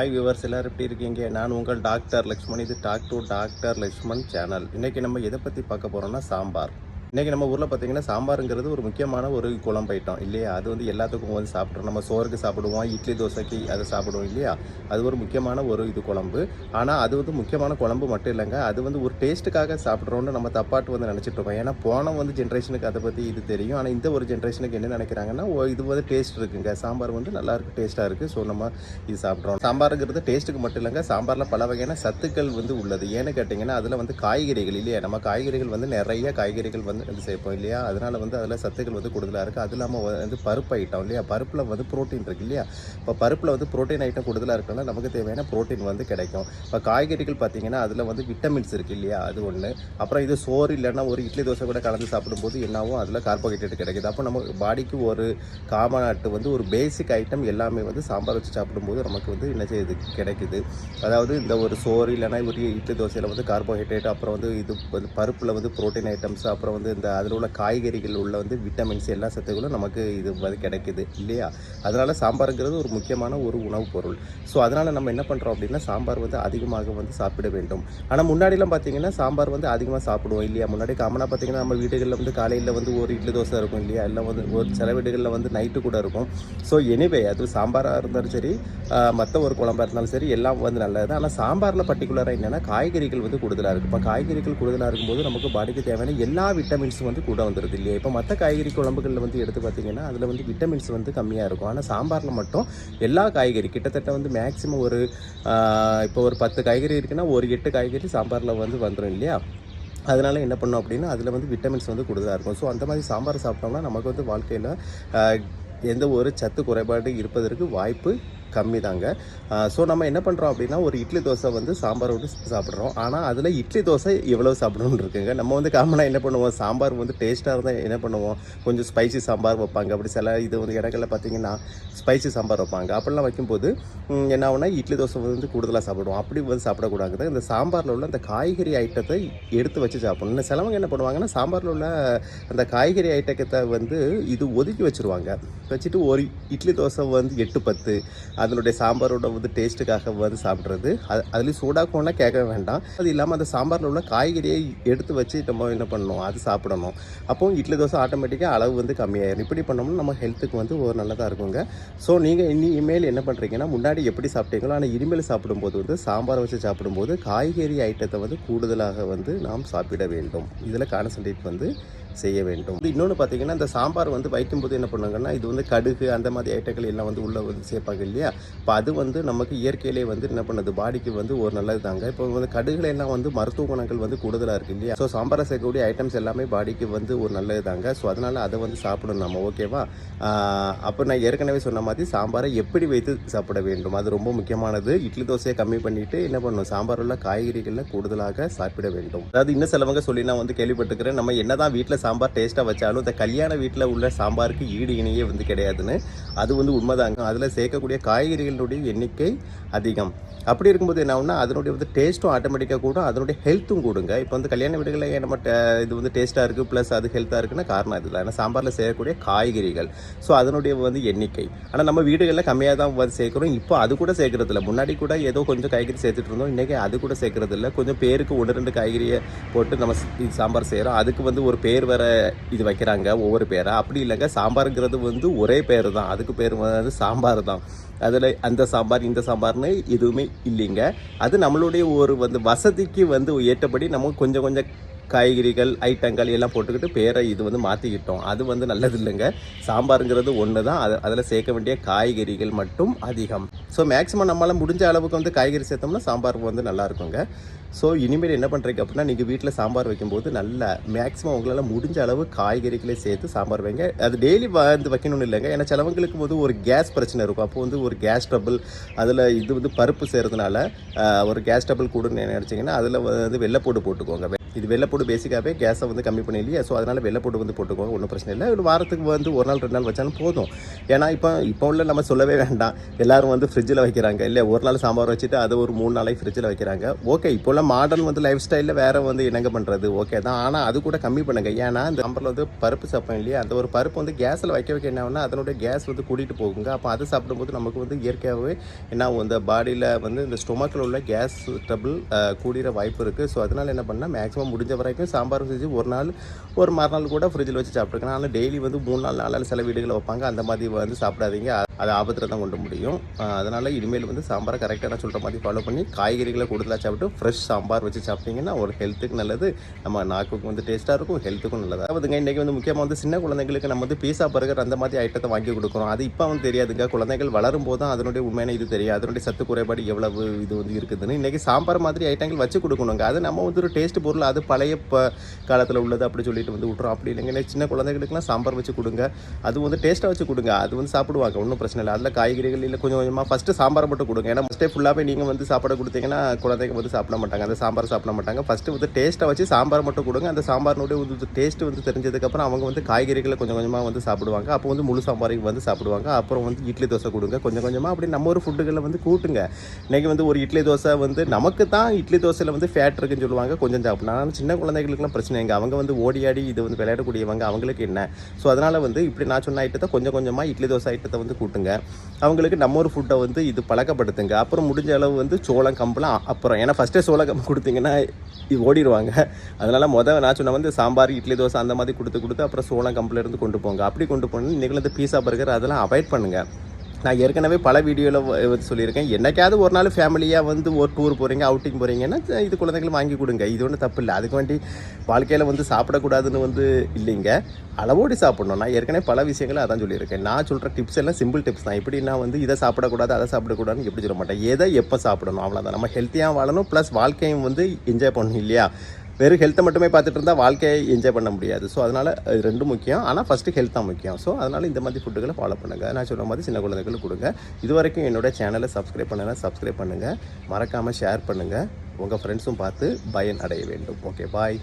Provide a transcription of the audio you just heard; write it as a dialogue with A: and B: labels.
A: Hi viewers எல்லாரும் எப்படி இருக்கீங்க? நான் உங்கள் டாக்டர் லக்ஷ்மண். இது talk to doctor Lakshman channel. இன்றைக்கி நம்ம எதை பற்றி பார்க்க போகிறோம்னா சாம்பார். இன்றைக்கி நம்ம ஊரில் பார்த்தீங்கன்னா சாம்பாருங்கிறது ஒரு முக்கியமான ஒரு குழம்பு ஐட்டம் இல்லையா? அது வந்து எல்லாத்துக்கும் வந்து சாப்பிட்றோம். நம்ம சோறுக்கு சாப்பிடுவோம் இட்லி தோசைக்கு அதை சாப்பிடுவோம் இல்லையா? அது ஒரு முக்கியமான ஒரு இது குழம்பு. ஆனால் அது வந்து முக்கியமான குழம்பு மட்டும் இல்லைங்க. அது வந்து ஒரு டேஸ்ட்டுக்காக சாப்பிட்றோன்னு நம்ம தப்பாட்டு வந்து நினச்சிட்டு இருக்கோம் ஏன்னா போன வந்து ஜென்ரேஷனுக்கு அதை பற்றி இது தெரியும். ஆனால் இந்த ஒரு ஜென்ரேஷனுக்கு என்ன நினைக்கிறாங்கன்னா ஓ இது வந்து டேஸ்ட் இருக்குங்க. சாம்பார் வந்து நல்லா இருக்கு டேஸ்ட்டாக இருக்குது ஸோ நம்ம இது சாப்பிட்றோம். சாம்பாருங்கிறது டேஸ்ட்டுக்கு மட்டும் இல்லைங்க. சாம்பாரில் பல வகையான சத்துக்கள் வந்து உள்ளது. ஏன்னு கேட்டிங்கன்னா அதில் வந்து காய்கறிகள் இல்லையா? நம்ம காய்கறிகள் வந்து நிறைய காய்கறிகள் வந்து வந்து சேர்ப்போம் இல்லையா? அதனால் வந்து அதில் சத்துக்கள் வந்து கூடுதலாக இருக்குது அது இல்லாமல் வந்து பருப்பு ஐட்டம் இல்லையா? பருப்பில் வந்து புரோட்டீன் இருக்குது இல்லையா? இப்போ பருப்பில் வந்து புரோட்டீன் ஐட்டம் கூடுதலாக இருக்கனால நமக்கு தேவையான புரோட்டீன் வந்து கிடைக்கும். இப்போ காய்கறிகள் பார்த்திங்கன்னா அதில் வந்து விட்டமின்ஸ் இருக்குது இல்லையா? அது ஒன்று அப்புறம் இது சோறு இல்லைன்னா ஒரு இட்லி தோசை கூட கலந்து சாப்பிடும்போது என்னாவும் அதில் கார்போஹைட்ரேட் கிடைக்குது. அப்போ நம்ம பாடிக்கு ஒரு காமனாட்டு வந்து ஒரு பேசிக் ஐட்டம் எல்லாமே வந்து சாம்பார் வச்சு சாப்பிடும்போது நமக்கு வந்து என்ன செய்யுது? கிடைக்குது. அதாவது இந்த ஒரு சோறு இல்லைன்னா ஒரு இட்லி தோசையில் வந்து கார்போஹைட்ரேட் அப்புறம் வந்து இது வந்து பருப்பில் வந்து புரோட்டீன் ஐட்டம்ஸ் அப்புறம் வந்து இந்த அதில் உள்ள காய்கறிகள் உள்ள வந்து விட்டமின்ஸ் எல்லா சத்துக்களும் நமக்கு இது வந்து கிடைக்குது இல்லையா? அதனால் சாம்பாருங்கிறது ஒரு முக்கியமான ஒரு உணவுப் பொருள். ஸோ அதனால் நம்ம என்ன பண்ணுறோம் அப்படின்னா சாம்பார் வந்து அதிகமாக வந்து சாப்பிட வேண்டும். ஆனால் முன்னாடிலாம் பார்த்தீங்கன்னா சாம்பார் வந்து அதிகமாக சாப்பிடுவோம் இல்லையா? முன்னாடி காமனாக பார்த்தீங்கன்னா நம்ம வீடுகளில் வந்து காலையில் வந்து ஒரு இட்லி தோசை இருக்கும் இல்லையா? இல்லை வந்து ஒரு சில வீடுகளில் வந்து நைட்டு கூட இருக்கும். ஸோ எனிவே அது சாம்பாராக இருந்தாலும் சரி மற்ற ஒரு குழம்பா இருந்தாலும் சரி எல்லாம் வந்து நல்லது ஆனால் சாம்பாரில் பர்டிகுலராக என்னென்னா காய்கறிகள் வந்து கூடுதலாக இருக்கும். இப்போ காய்கறிகள் கூடுதலாக இருக்கும்போது நமக்கு பாடிக்கு தேவையான எல்லா விட்டமின் விட்டமின்ஸ் வந்து கூட வந்துடுது இல்லையா? இப்போ மற்ற காய்கறி குழம்புகளில் வந்து எடுத்து பார்த்தீங்கன்னா அதில் வந்து விட்டமின்ஸ் வந்து கம்மியாக இருக்கும். ஆனால் சாம்பாரில் மட்டும் எல்லா காய்கறி கிட்டத்தட்ட வந்து மேக்ஸிமம் ஒரு இப்போ ஒரு பத்து காய்கறி இருக்குன்னா ஒரு எட்டு காய்கறி சாம்பாரில் வந்து வந்துடும் இல்லையா? அதனால் என்ன பண்ணோம் அப்படின்னா அதில் வந்து விட்டமின்ஸ் வந்து கூடுதலாக இருக்கும். ஸோ அந்த மாதிரி சாம்பார் சாப்பிட்டோம்னா நமக்கு வந்து வாழ்க்கையில் எந்த ஒரு சத்து குறைபாடு இருப்பதற்கு வாய்ப்பு கம்மி தாங்க ஸோ நம்ம என்ன பண்ணுறோம் அப்படின்னா ஒரு இட்லி தோசை வந்து சாம்பார் விட்டு சாப்பிட்றோம். ஆனால் அதில் இட்லி தோசை எவ்வளோ சாப்பிடணும்னு இருக்குங்க. நம்ம வந்து காமனாக என்ன பண்ணுவோம்? சாம்பார் வந்து டேஸ்ட்டாக இருந்தால் என்ன பண்ணுவோம்? கொஞ்சம் ஸ்பைசி சாம்பார் வைப்பாங்க. அப்படி சில இது வந்து இடங்களில் பார்த்தீங்கன்னா ஸ்பைசி சாம்பார் வைப்பாங்க. அப்படிலாம் வைக்கும்போது என்ன ஆகுனா இட்லி தோசை வந்து கூடுதலாக சாப்பிடுவோம். அப்படி வந்து சாப்பிடக்கூடாது இந்த சாம்பாரில் உள்ள அந்த காய்கறி ஐட்டத்தை எடுத்து வச்சு சாப்பிடணும். சிலவங்க என்ன பண்ணுவாங்கன்னா சாம்பாரில் உள்ள அந்த காய்கறி ஐட்டத்தை வந்து இது ஒதுக்கி வச்சுருவாங்க. வச்சுட்டு ஒரு இட்லி தோசை வந்து எட்டு பத்து அதனுடைய சாம்பாரோட வந்து டேஸ்ட்டுக்காக வந்து சாப்பிட்றது. அது அதுலேயும் சூடாக்கோன்னா கேட்க வேண்டாம். அது இல்லாமல் அந்த சாம்பாரில் உள்ள காய்கறியை எடுத்து வச்சு நம்ம என்ன பண்ணணும்? அது சாப்பிடணும். அப்போ இட்லி தோசை ஆட்டோமேட்டிக்காக அளவு வந்து கம்மியாயிடும் இப்படி பண்ணோம்னா நம்ம ஹெல்த்துக்கு வந்து ஒரு நல்லதாக இருக்குங்க. ஸோ நீங்கள் இனி இனிமேல் என்ன பண்ணுறீங்கன்னா முன்னாடி எப்படி சாப்பிட்டீங்களோ ஆனால் இனிமேல் சாப்பிடும்போது வந்து சாம்பார் வச்சு சாப்பிடும்போது காய்கறி ஐட்டத்தை வந்து கூடுதலாக வந்து நாம் சாப்பிட வேண்டும். இதில் கான்சன்ட்ரேட் வந்து செய்ய வேண்டும். இது இன்னொன்று பார்த்தீங்கன்னா இந்த சாம்பார் வந்து வைக்கும்போது என்ன பண்ணுவாங்கன்னா இது வந்து கடுகு அந்த மாதிரி ஐட்டங்கள் எல்லாம் வந்து உள்ளே வந்து சேர்ப்பாங்க இல்லையா? இப்போ அது வந்து நமக்கு இயற்கையிலே வந்து என்ன பண்ணுது? பாடிக்கு வந்து ஒரு நல்லது தாங்க. இப்போ வந்து கடுகுல எல்லாம் வந்து மருத்துவ குணங்கள் வந்து கூடுதலாக இருக்குது இல்லையா? ஸோ சாம்பாரை சேர்க்கக்கூடிய ஐட்டம்ஸ் எல்லாமே பாடிக்கு வந்து ஒரு நல்லது தாங்க. ஸோ அதனால் அதை வந்து சாப்பிடணும் நம்ம ஓகேவா அப்போ நான் ஏற்கனவே சொன்ன மாதிரி சாம்பாரை எப்படி வைத்து சாப்பிட வேண்டும்? அது ரொம்ப முக்கியமானது. இட்லி தோசையை கம்மி பண்ணிட்டு என்ன பண்ணணும்? சாம்பார் உள்ள காய்கறிகளில் கூடுதலாக சாப்பிட வேண்டும். அதாவது இன்னும் சிலவங்க சொல்லி நான் வந்து கேள்விப்பட்டிருக்கிறேன். நம்ம என்னதான் வீட்டில் சாம்பார் டேஸ்ட்டாக வச்சாலும் இந்த கல்யாண வீட்டில் உள்ள சாம்பாருக்கு ஈடு இணையே வந்து கிடையாதுன்னு அது வந்து உண்மைதாங்க. அதில் சேர்க்கக்கூடிய காய்கறிகளுடைய எண்ணிக்கை அதிகம். அப்படி இருக்கும்போது என்ன ஆகும்னா அதனுடைய வந்து டேஸ்ட்டும் ஆட்டோமேட்டிக்காக கூடும் அதனுடைய ஹெல்த்தும் கூடுங்க. இப்போ வந்து கல்யாண வீடுகளில் நம்ம ட- இது வந்து டேஸ்ட்டாக இருக்குது ப்ளஸ் அது ஹெல்த்தாக இருக்குன்னா காரணம் இதுதான் ஏன்னா சாம்பாரில் செய்யக்கூடிய காய்கறிகள். ஸோ அதனுடைய வந்து எண்ணிக்கை. ஆனால் நம்ம வீடுகளில் கம்மியாக தான் வந்து சேர்க்குறோம். இப்போ அது கூட சேர்க்குறது இல்லை முன்னாடி கூட ஏதோ கொஞ்சம் காய்கறி சேர்த்துட்டு இருந்தோம். இன்றைக்கி அது கூட சேர்க்குறதில்ல. இல்லை கொஞ்சம் பேருக்கு ஒன்று ரெண்டு காய்கறியை போட்டு நம்ம சாம்பார் செய்கிறோம் அதுக்கு வந்து ஒரு பேர் வேறு இது வைக்கிறாங்க ஒவ்வொரு பேராக அப்படி இல்லைங்க. சாம்பாருங்கிறது வந்து ஒரே பேர் தான் அதுக்கு பேர் வந்து சாம்பார் தான் அதில் அந்த சாம்பார் இந்த சாம்பார்னு எதுவுமே இல்லைங்க. அது நம்மளுடைய ஒரு வந்து வசதிக்கு வந்து ஏற்றபடி நம்ம கொஞ்சம் கொஞ்சம் காய்கறிகள் ஐட்டங்கள் எல்லாம் போட்டுக்கிட்டு பேரை இது வந்து மாற்றிக்கிட்டோம் அது வந்து நல்லது இல்லைங்க சாம்பாருங்கிறது ஒன்று தான் அது அதில் சேர்க்க வேண்டிய காய்கறிகள் மட்டும் அதிகம். ஸோ மேக்ஸிமம் நம்மளால் முடிஞ்ச அளவுக்கு வந்து காய்கறி சேர்த்தோம்னா சாம்பார் வந்து நல்லா இருக்குங்க ஸோ இனிமேல் என்ன பண்ணுறீங்க அப்படின்னா நீங்கள் வீட்டில் சாம்பார் வைக்கும்போது நல்ல மேக்ஸிமம் உங்களால் முடிஞ்ச அளவு காய்கறிகளை சேர்த்து சாம்பார் வைங்க. அது டெய்லி வந்து வைக்கணும்னு இல்லைங்க. ஏன்னா சிலவங்களுக்கு வந்து ஒரு கேஸ் பிரச்சனை இருக்கும். அப்போ வந்து ஒரு கேஸ் ட்ரபிள் அதில் இது வந்து பருப்பு செய்கிறதுனால ஒரு கேஸ் ட்ரபிள் கூடன்னு நினச்சிங்கன்னா அதில் வந்து வெள்ளைப்பூடு போட்டுக்கோங்க. இது வெள்ளைப்பூடு பேசிக்காகவே கேஸை வந்து கம்மி பண்ணி இல்லையா ஸோ அதனால் வெள்ளைப்பூடு வந்து போட்டுக்கோங்க ஒன்றும் பிரச்சனை இல்லை. ஒரு வாரத்துக்கு வந்து ஒரு நாள் ரெண்டு நாள் வச்சாலும் போதும். ஏன்னா இப்போ இப்போ உள்ள நம்ம சொல்லவே வேண்டாம். எல்லாரும் வந்து ஃப்ரிட்ஜில் வைக்கிறாங்க. இல்லை ஒரு நாள் சாம்பார் வச்சுட்டு அது ஒரு மூணு நாளைக்கு ஃப்ரிட்ஜில் வைக்கிறாங்க. ஓகே இப்போ உள்ள மாடர்ன் வந்து லைஃப் ஸ்டைலில் வேறு வந்து என்னங்க பண்ணுறது ஓகே தான். ஆனால் அது கூட கம்மி பண்ணுங்கள் ஏன்னா இந்த சாம்பாரில் வந்து பருப்பு சாப்பிடும் இல்லையா? அந்த ஒரு பருப்பு வந்து கேஸில் வைக்க வைக்க என்ன ஆகும்னா அதனுடைய கேஸ் வந்து கூட்டிகிட்டு போகுங்க. அப்போ அது சாப்பிடும்போது நமக்கு வந்து இயற்கையாகவே என்ன இந்த பாடியில் வந்து இந்த ஸ்டொமக்கில் உள்ள கேஸ் ட்ரபிள் கூடிகிற வாய்ப்பு இருக்குது ஸோ அதனால் என்ன பண்ணால் மேக்ஸிமம் முடிஞ்ச வரைக்கும் சாம்பார் செஞ்சு ஒரு நாள் ஒரு மறுநாள் கூட ஃப்ரிட்ஜில் வச்சு சாப்பிட்ருக்கேன் ஆனால் டெய்லி வந்து மூணு நாள் நாலு நாள் சில வீடுகளில் வைப்பாங்க. அந்த மாதிரி வந்து சாப்பிடாதீங்க. அது ஆபத்தில் தான் கொண்டு முடியும். அதனால் இனிமேல் வந்து சாம்பாரை கரெக்டாக நான் சொல்கிற மாதிரி ஃபாலோ பண்ணி காய்கறிகளை கூடுதலாக சாப்பிட்டு ஃப்ரெஷ் சாம்பார் வச்சு சாப்பிட்டீங்கன்னா ஒரு ஹெல்த்துக்கு நல்லது. நம்ம நாக்குக்கும் வந்து டேஸ்ட்டாக இருக்கும் ஹெல்த்துக்கும் நல்லது. அதாவதுங்க இன்றைக்கி வந்து முக்கியமாக வந்து சின்ன குழந்தைங்களுக்கு நம்ம வந்து பீஸா பர்கர் அந்த மாதிரி ஐட்டத்தை வாங்கி கொடுக்குறோம். அது இப்போ வந்து தெரியாதுங்க. குழந்தைகள் வளரும் போது தான் அதனுடைய உண்மையான இது தெரியும். அதனுடைய சத்து குறைபாடு எவ்வளவு இது வந்து இருக்குதுன்னு. இன்றைக்கி சாம்பார் மாதிரி ஐட்டங்கள் வச்சு கொடுக்கணுங்க. அது நம்ம வந்து ஒரு டேஸ்ட் பொருள் அது பழைய ப காலத்தில் உள்ளது அப்படி சொல்லிட்டு வந்து விட்றோம் அப்படி இல்லைங்க இன்னைக்கு சின்ன குழந்தைகளுக்குலாம் சாம்பார் வச்சு கொடுங்க. அது வந்து டேஸ்ட்டாக வச்சு கொடுங்க. அது வந்து சாப்பிடுவாங்க ஒன்றும் பிரச்சனை இல்லை. அதில் காய்கறிகள் இல்லை கொஞ்சம் கொஞ்சமாக ஃபஸ்ட்டு சாம்பார் மட்டும் கொடுங்க. ஏன்னா ஃபஸ்ட்டே ஃபுல்லாகவே நீங்கள் வந்து சாப்பாடு கொடுத்தீங்கன்னா குழந்தைங்க வந்து சாப்பிட மாட்டாங்க. அந்த சாம்பார் சாப்பிட மாட்டாங்க. ஃபஸ்ட்டு வந்து டேஸ்ட்டாக வச்சு சாம்பார் மட்டும் கொடுங்க. அந்த சாம்பார்னுடைய வந்து டேஸ்ட் வந்து தெரிஞ்சதுக்கப்புறம் அவங்க வந்து காய்கறிகளை கொஞ்சம் கொஞ்சமாக வந்து சாப்பிடுவாங்க. அப்போ வந்து முழு சாம்பாரையும் வந்து சாப்பிடுவாங்க. அப்புறம் வந்து இட்லி தோசை கொடுங்க. கொஞ்சம் கொஞ்சமாக அப்படி நம்ம ஒரு ஃபுட்டுகளை வந்து கூட்டுங்க. இன்றைக்கி வந்து ஒரு இட்லி தோசை வந்து நமக்கு தான் இட்லி தோசையில் வந்து ஃபேட் இருக்குன்னு சொல்லுவாங்க. கொஞ்சம் சாப்பிட்னா ஆனால் சின்ன குழந்தைகளுக்குலாம் பிரச்சனை. எங்க அவங்க வந்து ஓடி ஆடி இது வந்து விளையாடக்கூடியவங்க. அவங்களுக்கு என்ன? ஸோ அதனால் வந்து இப்படி நான் சொன்ன ஐட்டத்தை கொஞ்சம் கொஞ்சமாக இட்லி தோசை ஐட்டத்தை வந்து கூட்டுங்க. அவங்களுக்கு நம்ம ஒரு ஃபுட்டை வந்து இது பழக்கப்படுத்துங்க. அப்புறம் முடிஞ்ச அளவு வந்து சோளம் கம்பெலாம் அப்புறம் ஏன்னா ஃபஸ்ட்டே சோளம் கம்பு கொடுத்தீங்கன்னா இது ஓடிடுவாங்க. அதனால் முதல் நான் சொன்ன வந்து சாம்பார் இட்லி தோசை அந்த மாதிரி கொடுத்து கொடுத்து அப்புறம் சோளம் கம்பிலேருந்து கொண்டு போங்க. அப்படி கொண்டு போனால் இன்றைக்கி இந்த பீஸா பர்கர் அதெல்லாம் அவாய்ட் பண்ணுங்கள் நான் ஏற்கனவே பல வீடியோவில் சொல்லியிருக்கேன். என்னைக்காவது ஒரு நாள் ஃபேமிலியாக வந்து ஒரு டூர் போகிறீங்க அவுட்டிங் போகிறீங்கன்னா இது குழந்தைகளும் வாங்கி கொடுங்க. இது ஒன்றும் தப்பு இல்லை. அதுக்கு வேண்டி வாழ்க்கையில் வந்து சாப்பிடக்கூடாதுன்னு வந்து இல்லைங்க. அளவோடு சாப்பிடணும். நான் ஏற்கனவே பல விஷயங்களை அதான் சொல்லியிருக்கேன். நான் சொல்கிற டிப்ஸ் எல்லாம் சிம்பிள் டிப்ஸ் தான். எப்படின்னா நான் வந்து இதை சாப்பிடக்கூடாது அதை சாப்பிடக்கூடாதுன்னு எப்படி சொல்ல மாட்டேன்? எதை எப்போ சாப்பிடணும்? அவ்வளோதான் நம்ம ஹெல்த்தியாக வாழணும் ப்ளஸ் வாழ்க்கையும் வந்து என்ஜாய் பண்ணணும் இல்லையா? வெறும் ஹெல்த்தை மட்டுமே பார்த்துட்டு இருந்தால் வாழ்க்கையை என்ஜாய் பண்ண முடியாது. ஸோ அதனால் இது ரெண்டும் முக்கியம். ஆனால் ஃபஸ்ட்டு ஹெல்த் தான் முக்கியம். ஸோ அதனால் இந்த மாதிரி ஃபுட்டுகளை ஃபாலோ பண்ணுங்கள் நான் சொல்கிற மாதிரி சின்ன குழந்தைகளுக்கு கொடுங்க. இது வரைக்கும் என்னோட சேனலை சப்ஸ்கிரைப் பண்ணனா சப்ஸ்கிரைப் பண்ணுங்கள் மறக்காமல் ஷேர் பண்ணுங்கள் உங்கள் ஃப்ரெண்ட்ஸும் பார்த்து பயன் அடைய வேண்டும். Okay bye